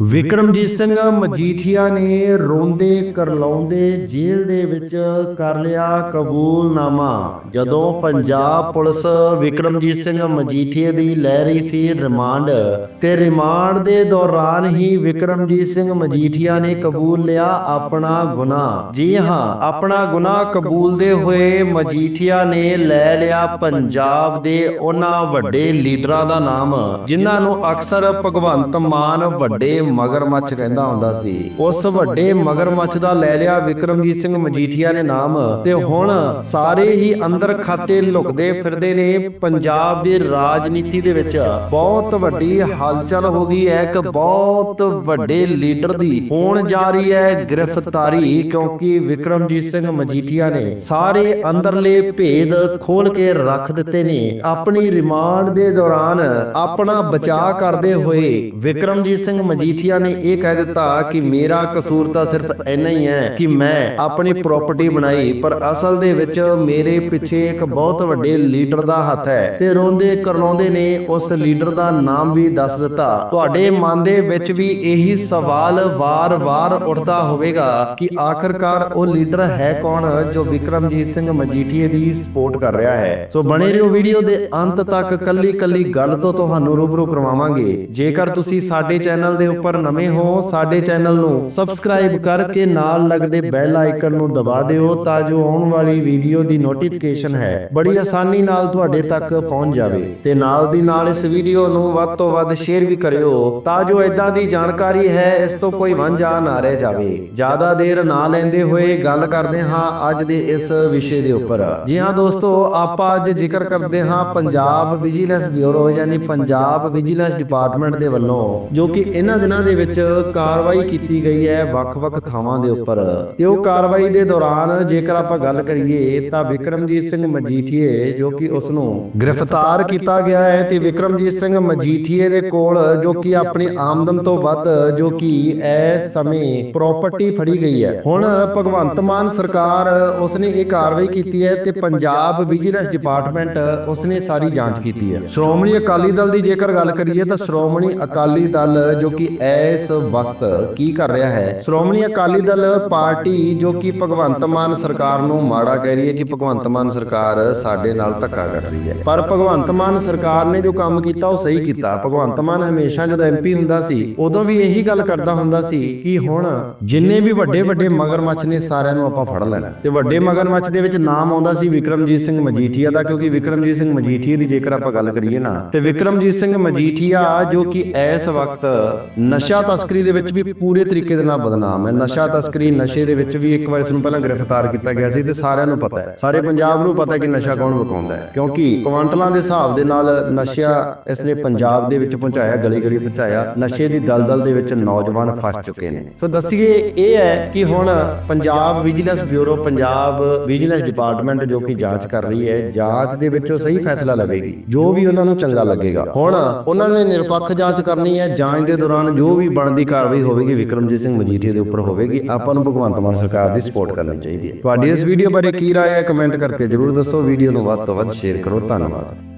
ਵਿਕਰਮਜੀਤ ਸਿੰਘ ਮਜੀਠੀਆ ਨੇ ਰੋਂਦੇ, ਕਰਲਾਉਂਦੇ, ਜੇਲ੍ਹ ਦੇ ਵਿੱਚ ਕਰ ਲਿਆ ਕਬੂਲਨਾਮਾ। ਜਦੋਂ ਪੰਜਾਬ ਪੁਲਿਸ ਵਿਕਰਮਜੀਤ ਸਿੰਘ ਮਜੀਠੀਆ ਦੀ ਲੈ ਰਹੀ ਸੀ ਰਿਮਾਂਡ, ਤੇ ਰਿਮਾਂਡ ਦੇ ਦੌਰਾਨ ਹੀ ਵਿਕਰਮਜੀਤ ਸਿੰਘ ਮਜੀਠੀਆ ਨੇ ਕਬੂਲ ਲਿਆ ਆਪਣਾ ਗੁਨਾਹ। ਜੀ ਹਾਂ, ਆਪਣਾ ਗੁਨਾਹ ਕਬੂਲਦੇ ਹੋਏ ਮਜੀਠੀਆ ਨੇ ਲੈ ਲਿਆ ਪੰਜਾਬ ਦੇ ਉਹਨਾਂ ਵੱਡੇ ਲੀਡਰਾਂ ਦਾ ਨਾਮ, ਜਿਨ੍ਹਾਂ ਨੂੰ ਅਕਸਰ ਭਗਵੰਤ ਮਾਨ ਵੱਡੇ ਮਗਰਮੱਛ ਕਹਿੰਦਾ ਹੁੰਦਾ ਸੀ। ਉਸ ਵੱਡੇ ਮਗਰਮੱਛ ਦਾ ਲੈ ਲਿਆ ਵਿਕਰਮਜੀਤ ਸਿੰਘ ਮਜੀਠੀਆ ਨੇ ਨਾਮ ਤੇ ਹੁਣ ਸਾਰੇ ਹੀ ਅੰਦਰ ਖਾਤੇ ਲੁਕਦੇ ਫਿਰਦੇ ਨੇ ਪੰਜਾਬ ਦੀ ਰਾਜਨੀਤੀ ਦੇ ਵਿੱਚ। ਬਹੁਤ ਵੱਡੀ ਹਲਚਲ ਹੋ ਗਈ ਹੈ। ਇੱਕ ਬਹੁਤ ਵੱਡੇ ਲੀਡਰ ਦੀ ਹੋਣ ਜਾ ਰਹੀ ਹੈ ਗ੍ਰਿਫਤਾਰੀ ਕਿਉਂਕਿ ਵਿਕਰਮਜੀਤ ਸਿੰਘ ਮਜੀਠੀਆ ਨੇ ਸਾਰੇ ਅੰਦਰਲੇ ਭੇਦ ਖੋਲ ਕੇ ਰੱਖ ਦਿੱਤੇ ਨੇ। ਆਪਣੀ ਰਿਮਾਂਡ ਦੇ ਦੌਰਾਨ ਆਪਣਾ ਬਚਾਅ ਕਰਦੇ ਹੋਏ ਵਿਕਰਮਜੀਤ ਸਿੰਘ ਮਜੀਠੀਆ ਨੇ ਇਹ ਕਹਿ ਦਿੱਤਾ ਕਿ ਮੇਰਾ ਕਸੂਰ ਤਾਂ ਸਿਰਫ ਇੰਨਾ ਹੀ ਹੈ ਕਿ ਮੈਂ ਆਪਣੀ ਪ੍ਰਾਪਰਟੀ ਬਣਾਈ, ਪਰ ਅਸਲ ਦੇ ਵਿੱਚ ਮੇਰੇ ਪਿੱਛੇ ਇੱਕ ਬਹੁਤ ਵੱਡੇ ਲੀਡਰ ਦਾ ਹੱਥ ਹੈ ਤੇ ਰੋਂਦੇ ਕਰਲਾਉਂਦੇ ਨੇ ਉਸ ਲੀਡਰ ਦਾ ਨਾਮ ਵੀ ਦੱਸ ਦਿੱਤਾ। ਤੁਹਾਡੇ ਮਨ ਦੇ ਵਿੱਚ ਵੀ ਇਹੀ ਸਵਾਲ ਵਾਰ-ਵਾਰ ਉੱਠਦਾ ਹੋਵੇਗਾ ਕਿ ਆਖਰਕਾਰ ਉਹ ਲੀਡਰ ਹੈ ਕੌਣ ਜੋ ਵਿਕਰਮਜੀਤ ਸਿੰਘ ਮਜੀਠੀਏ ਦੀ ਸਪੋਰਟ ਕਰ ਰਿਹਾ ਹੈ। ਸੋ ਬਣੇ ਰਹੋ ਵੀਡੀਓ ਦੇ ਅੰਤ ਤੱਕ ਕੱਲੀ ਕੱਲੀ ਗੱਲ ਤੋਂ ਤੁਹਾਨੂੰ ਰੂਬਰੂ ਕਰਵਾਵਾਂਗੇ। ਜੇਕਰ ਤੁਸੀਂ ਸਾਡੇ ਚੈਨਲ ਦੇ ਉੱਪਰ ਨਵੇਂ ਹੋ ਸਾਡੇ ਚੈਨਲ ਨੂੰ ਸਬਸਕ੍ਰਾਈਬ ਕਰਕੇ ਨਾਲ ਲੱਗਦੇ ਬੈਲ ਆਈਕਨ ਨੂੰ ਦਬਾ ਦਿਓ ਤਾਂ ਜੋ ਆਉਣ ਵਾਲੀ ਵੀਡੀਓ ਦੀ ਨੋਟੀਫਿਕੇਸ਼ਨ ਹੈ। ਬੜੀ ਆਸਾਨੀ ਨਾਲ ਤੁਹਾਡੇ ਤੱਕ ਪਹੁੰਚ ਜਾਵੇ। ਤੇ ਨਾਲ ਦੀ ਨਾਲ ਇਸ ਵੀਡੀਓ ਨੂੰ ਵੱਧ ਤੋਂ ਵੱਧ ਸ਼ੇਅਰ ਵੀ ਕਰਿਓ ਤਾਂ ਜੋ ਇਦਾਂ ਦੀ ਜਾਣਕਾਰੀ ਹੈ, ਇਸ ਤੋਂ ਕੋਈ ਵਾਂਝਾ ਨਾ ਰਹਿ ਜਾਵੇ। ਜ਼ਿਆਦਾ ਦੇਰ ਨਾ ਲੈਂਦੇ ਹੋਏ ਗੱਲ ਕਰਦੇ ਹਾਂ ਅੱਜ ਦੇ ਇਸ ਵਿਸ਼ੇ ਦੇ ਉੱਪਰ। ਜੀ ਹਾਂ ਦੋਸਤੋ, ਆਪਾਂ ਅੱਜ ਜ਼ਿਕਰ ਕਰਦੇ ਹਾਂ ਪੰਜਾਬ ਵਿਜੀਲੈਂਸ ਬਿਊਰੋ, ਯਾਨੀ ਪੰਜਾਬ ਵਿਜੀਲੈਂਸ ਡਿਪਾਰਟਮੈਂਟ ਦੇ ਵੱਲੋਂ ਜੋ ਕਿ ਇਹਨਾਂ ਦਿਨਾਂ ਦੇ ਵਿੱਚ ਕਾਰਵਾਈ ਕੀਤੀ ਗਈ ਹੈ ਵੱਖ-ਵੱਖ ਥਾਵਾਂ ਦੇ ਉੱਪਰ। ਤੇ ਉਹ ਕਾਰਵਾਈ ਦੇ ਦੌਰਾਨ ਜੇਕਰ ਆਪਾਂ ਗੱਲ ਕਰੀਏ ਤਾਂ ਵਿਕਰਮਜੀਤ ਸਿੰਘ ਮਜੀਠੀਏ, ਜੋ ਕਿ ਉਸ ਨੂੰ ਗ੍ਰਿਫਤਾਰ ਕੀਤਾ ਗਿਆ ਹੈ ਤੇ ਵਿਕਰਮਜੀਤ ਸਿੰਘ ਮਜੀਠੀਏ ਦੇ ਕੋਲ, ਜੋ ਕਿ ਆਪਣੀ ਆਮਦਨ ਤੋਂ ਵੱਧ, ਜੋ ਕਿ ਇਸ ਸਮੇਂ ਪ੍ਰਾਪਰਟੀ ਫੜੀ ਗਈ ਹੈ। ਹੁਣ ਭਗਵੰਤ ਮਾਨ ਸਰਕਾਰ ਉਸਨੇ ਇਹ ਕਾਰਵਾਈ ਕੀਤੀ ਹੈ ਤੇ ਪੰਜਾਬ ਵਿਜੀਲੈਂਸ ਡਿਪਾਰਟਮੈਂਟ ਉਸਨੇ ਸਾਰੀ ਜਾਂਚ ਕੀਤੀ ਹੈ। ਸ਼੍ਰੋਮਣੀ ਅਕਾਲੀ ਦਲ ਦੀ ਜੇਕਰ ਗੱਲ ਕਰੀਏ ਤਾਂ ਸ਼੍ਰੋਮਣੀ ਅਕਾਲੀ ਦਲ, ਜੋ ਕਿ ਇਸ ਵਕਤ ਕੀ ਕਰ ਰਿਹਾ ਹੈ? ਸ਼੍ਰੋਮਣੀ ਅਕਾਲੀ ਦਲ ਪਾਰਟੀ ਜੋ ਕਿ ਭਗਵੰਤ ਮਾਨ ਸਰਕਾਰ ਨੂੰ ਮਾੜਾ ਕਹਿ ਰਹੀ ਹੈ ਕਿ ਭਗਵੰਤ ਮਾਨ ਸਰਕਾਰ ਸਾਡੇ ਨਾਲ ਧੱਕਾ ਕਰ ਰਹੀ ਹੈ। ਪਰ ਭਗਵੰਤ ਮਾਨ ਸਰਕਾਰ ਨੇ ਜੋ ਕੰਮ ਕੀਤਾ, ਉਹ ਸਹੀ ਕੀਤਾ। ਭਗਵੰਤ ਮਾਨ ਹਮੇਸ਼ਾ ਜਦੋਂ ਐਮਪੀ ਹੁੰਦਾ ਸੀ, ਉਦੋਂ ਵੀ ਇਹੀ ਗੱਲ ਕਰਦਾ ਹੁੰਦਾ ਸੀ ਕਿ ਹੁਣ ਜਿੰਨੇ ਵੀ ਵੱਡੇ ਵੱਡੇ ਮਗਰਮੱਛ ਨੇ ਸਾਰਿਆਂ ਨੂੰ ਆਪਾਂ ਫੜ ਲੈਣਾ। ਤੇ ਵੱਡੇ ਮਗਰਮੱਛ ਦੇ ਵਿੱਚ ਨਾਮ ਆਉਂਦਾ ਸੀ ਵਿਕਰਮਜੀਤ ਸਿੰਘ ਮਜੀਠੀਆ ਦਾ, ਕਿਉਂਕਿ ਵਿਕਰਮਜੀਤ ਸਿੰਘ ਮਜੀਠੀਆ ਦੀ ਜੇਕਰ ਆਪਾਂ ਗੱਲ ਕਰੀਏ ਨਾ, ਤੇ ਵਿਕਰਮਜੀਤ ਸਿੰਘ ਮਜੀਠੀਆ ਜੋ ਕਿ ਇਸ ਵਕਤ ਨਸ਼ਾ ਤਸਕਰੀ ਦੇ ਵਿੱਚ ਵੀ ਪੂਰੇ ਤਰੀਕੇ ਦੇ ਨਾਲ ਬਦਨਾਮ ਹੈ। ਨਸ਼ਾ ਤਸਕਰੀ ਨਸ਼ੇ ਦੇ ਵਿੱਚ ਵੀ ਇੱਕ ਵਾਰ ਇਸ ਨੂੰ ਪਹਿਲਾਂ ਗ੍ਰਿਫਤਾਰ ਕੀਤਾ ਗਿਆ ਸੀ ਤੇ ਸਾਰਿਆਂ ਨੂੰ ਪਤਾ ਹੈ। ਸਾਰੇ ਪੰਜਾਬ ਨੂੰ ਪਤਾ ਹੈ ਕਿ ਨਸ਼ਾ ਕੌਣ ਵਿਕਾਉਂਦਾ ਹੈ। ਕਿਉਂਕਿ ਕੁਆਂਟਲਾਂ ਦੇ ਹਿਸਾਬ ਦੇ ਨਾਲ ਨਸ਼ਾ ਇਸ ਨੇ ਪੰਜਾਬ ਦੇ ਵਿੱਚ ਪਹੁੰਚਾਇਆ ਗਲੀ ਗਲੀ ਪਹੁੰਚਾਇਆ। ਨਸ਼ੇ ਦੀ ਦਲਦਲ ਦੇ ਵਿੱਚ ਨੌਜਵਾਨ ਫਸ ਚੁੱਕੇ ਨੇ। ਸੋ ਦੱਸੀਏ, ਇਹ ਹੈ ਕਿ ਹੁਣ Punjab vigilance bureau, Punjab vigilance department ਜੋ ਕਿ ਜਾਂਚ ਕਰ ਰਹੀ ਹੈ, ਜਾਂਚ ਦੇ ਵਿੱਚੋਂ ਸਹੀ ਫੈਸਲਾ ਲਵੇਗੀ। ਜੋ ਵੀ ਉਹਨਾਂ ਨੂੰ ਚੰਗਾ ਲੱਗੇਗਾ। ਹੁਣ ਉਹਨਾਂ ਨੇ ਨਿਰਪੱਖ ਜਾਂਚ ਕਰਨੀ ਹੈ। ਜਾਂਚ ਦੇ ਦੌਰਾਨ ਜੋ ਵੀ ਬਣਦੀ ਕਾਰਵਾਈ ਹੋਵੇਗੀ ਵਿਕਰਮਜੀਤ ਸਿੰਘ ਮਜੀਠੀਆ ਦੇ ਉੱਪਰ ਹੋਵੇਗੀ, ਆਪਾਂ ਨੂੰ ਭਗਵੰਤ ਮਾਨ ਸਰਕਾਰ ਦੀ ਸਪੋਰਟ ਕਰਨੀ ਚਾਹੀਦੀ ਹੈ। ਤੁਹਾਡੀ ਇਸ ਵੀਡੀਓ ਬਾਰੇ ਕੀ ਰਾਏ ਹੈ ਕਮੈਂਟ ਕਰਕੇ ਜਰੂਰ ਦੱਸੋ। ਵੀਡੀਓ ਨੂੰ ਵੱਧ ਤੋਂ ਵੱਧ ਸ਼ੇਅਰ ਕਰੋ। ਧੰਨਵਾਦ।